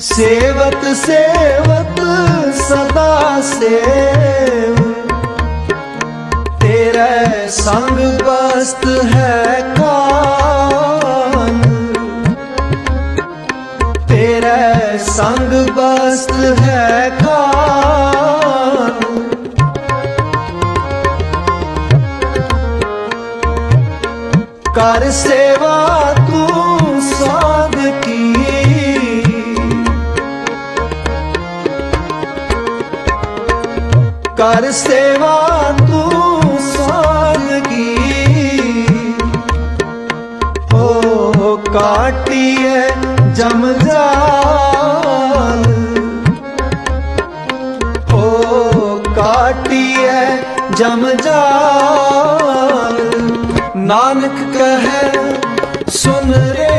ਸੇਵਤ ਸੇਵਤ ਸਦਾ ਸੇਵ। ਤੇਰੇ ਸੰਗ ਬਸਤ ਹੈ ਕਾਨ। ਤੇਰੇ ਸੰਗ ਬਸਤ ਹੈ ਕਾਨ। ਕਰ ਸੇਵਾ ਕਰ ਸੇਵਾ ਤੂੰ ਸਾਧ ਕੀ। ਹੋ ਕਾਟੀਏ ਜਮ ਜਾਲ। ਹੋ ਕਾਟੀਏ ਜਮ ਜਾਲ। ਨਾਨਕ ਕਹੈ, ਸੁਨ ਰੇ